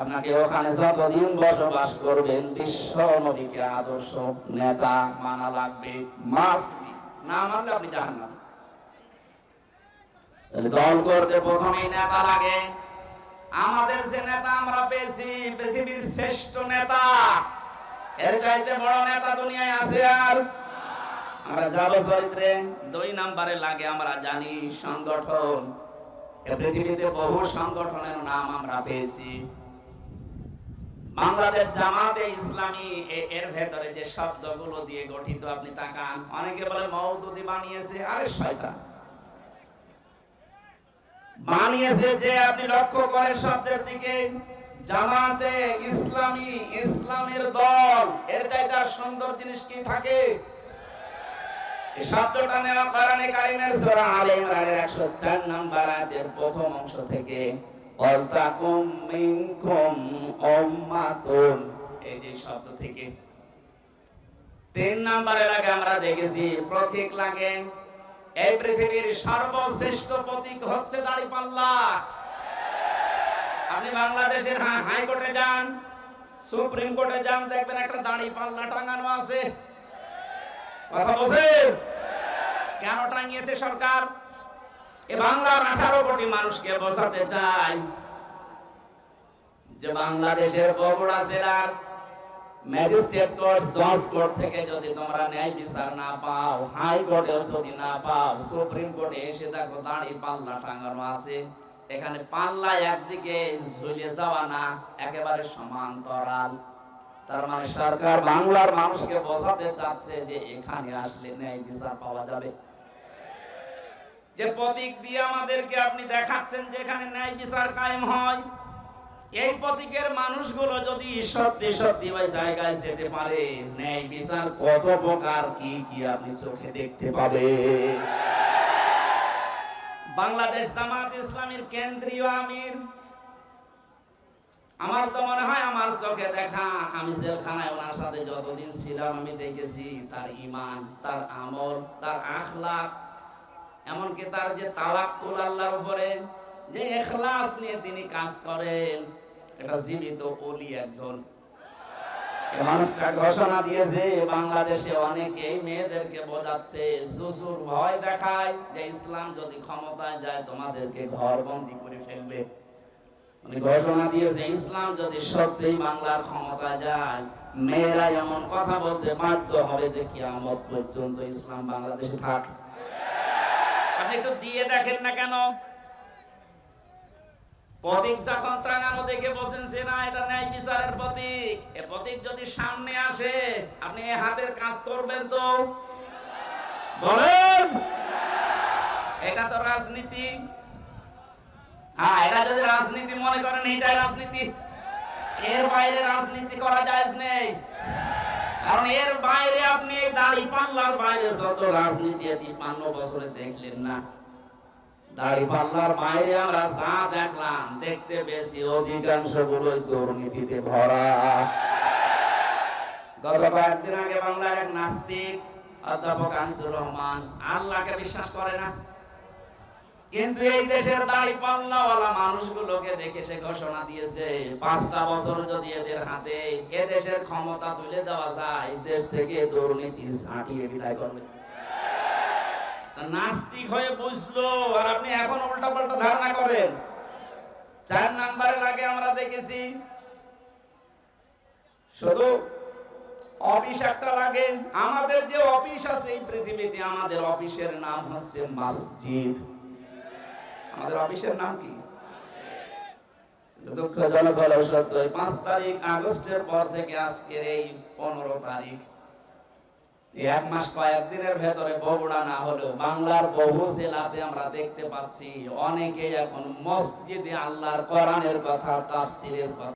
আপনাকে ওখানে যতদিন বসবাস করবেন বিশ্ব নবীকে আদর্শ নেতা মানা লাগবে মাস্ট না মানলে আপনি জাহান না দল করতে প্রথমেই নেতা লাগে। আমাদের যে নেতা আমরা পেয়েছি পৃথিবীর শ্রেষ্ঠ নেতা। এর চাইতে বড় নেতা দুনিয়ায় আছে আর? আমরা যাব চরিত্রে। দুই নাম্বারে লাগে আমরা জানি সংগঠন। পৃথিবীতে বহু সংগঠনের নাম আমরা পেয়েছি। বাংলাদেশ জামাতে ইসলামী এর ভেতরে যে শব্দগুলো দিয়ে গঠিত, আপনি তাকান, অনেকে বলে মৌদুদি বানিয়েছে, আরে শয়তান। বানিয়েছে যে আপনি লক্ষ্য করেন শব্দের দিকে, জামাতে ইসলামী, ইসলামের দল, এর চাইতে সুন্দর জিনিস কি থাকে? শব্দটা নেওয়া কোরআনে কারিমের সূরা আলে ইমরানের 104 নম্বর আয়াতের প্রথম অংশ থেকে মিনকুম এই যে শব্দ থেকে। তিন আমরা দেখেছি, প্রতীক লাগে। এই পৃথিবীর সর্বশ্রেষ্ঠ প্রতীক হচ্ছে দাড়িপাল্লা। আপনি বাংলাদেশের হাইকোর্টে যান, সুপ্রিম কোর্টে যান, দেখবেন একটা দাড়ি পাল্লা টাঙানো আছে। কথা বলছেন? কেন টাঙিয়েছে সরকার? এ বাংলার আঠারো কোটি মানুষকে বোঝাতে চায় যে বাংলাদেশের বগুড়া জেলার ম্যাজিস্ট্রেট কোর্ট, জজ কোর্ট থেকে যদি তোমরা ন্যায় বিচার না পাও, হাই যদি না পাও, সুপ্রিম কোর্টে এসে দেখো দাঁড়ি পাল্লা টাঙানো আছে। এখানে পাল্লা একদিকে ঝুলে যাওয়া না, একেবারে সমান্তরাল। তার মানে সরকার বাংলার মানুষকে বোঝাতে চাচ্ছে যে এখানে আসলে ন্যায় বিচার পাওয়া যাবে। যে প্রতীক দিয়ে আমাদেরকে আপনি দেখাচ্ছেন যে এখানে ন্যায় বিচার কায়েম হয় এই প্রতীকের মানুষগুলো যদি সত্যি সত্যি ওই জায়গায় যেতে পারে ন্যায় বিচার কত প্রকার কি কি আপনি চোখে দেখতে পাবে বাংলাদেশ জামাত ইসলামীর কেন্দ্রীয় আমির আমার তো মনে হয় আমার চোখে দেখা, আমি জেলখানায় ওনার সাথে যতদিন ছিলাম, আমি দেখেছি তার ইমান তার আমল, তার আখলাক এমনকি তার যে তাওয়াক্কুল আল্লাহর উপরে যে এখলাস নিয়ে তিনি কাজ করেন এটা জীবিত ওলি একজন। মানুষটা ঘোষণা দিয়েছে, বাংলাদেশে অনেকেই মেয়েদেরকে বোঝাচ্ছে ভয় দেখায় যে ইসলাম যদি ক্ষমতায় যায়, তোমাদেরকে ঘর বন্দি করে ফেলবে। উনি ঘোষণা দিয়েছে, ইসলাম যদি সত্যিই বাংলার ক্ষমতায় যায়, মেয়েরা এমন কথা বলতে বাধ্য হবে যে কিয়ামত পর্যন্ত ইসলাম বাংলাদেশে থাক। আপনি একটু দিয়ে দেখেন না কেন? প্রতীক যখন টাঙানো দেখে না, এটা ন্যায় বিচারের প্রতীক। এ প্রতীক যদি সামনে আসে, আপনি এ হাতের কাজ করবেন তো? বলেন! এটা তো রাজনীতি। এটা যদি রাজনীতি মনে করেন রাজনীতি। এর বাইরে রাজনীতি করা যায় নেই। কারণ এর বাইরে আপনি দাড়ি পাল্লার বাইরে যত রাজনীতি তিপ্পান্ন বছরে দেখলেন না। দাড়ি পাল্লার বাইরে আমরা যা দেখলাম, দেখতে বেশি অধিকাংশ গুলোই দুর্নীতিতে ভরা। গত কয়েকদিন আগে বাংলার এক নাস্তিক, অধ্যাপক আনিসুর রহমান, আল্লাহকে বিশ্বাস করে না। কিন্তু এই দেশের দাড়ি পাল্লাওয়ালা মানুষগুলোকে দেখে সে ঘোষণা দিয়েছে, পাঁচটা বছর যদি এদের হাতে এ দেশের ক্ষমতা তুলে দেওয়া যায় দেশ থেকে দুর্নীতি ঝাঁটিয়ে বিদায় করবে। নাস্তিক হয়ে বুঝলো, আর আপনি এখন উল্টা পাল্টা ধারণা করেন। চার নাম্বারে লাগে আমরা দেখেছি, শুধু অফিস একটা লাগে, আমাদের যে অফিস আছে এই পৃথিবীতে আমাদের অফিসের নাম হচ্ছে মসজিদ। আমাদের অফিসের নাম কি? দুঃখজনক সত্য। এই পাঁচ তারিখ আগস্টের পর থেকে আজকের এই পনেরো তারিখ। এক মাস কয়েকদিনের ভেতরে বগুড়া না হলেও বাংলার বহু জেলাতে আমরা দেখতে পাচ্ছি অনেকে এখন মসজিদে আল্লাহর কোরআনের কথা তাফসিরের কথা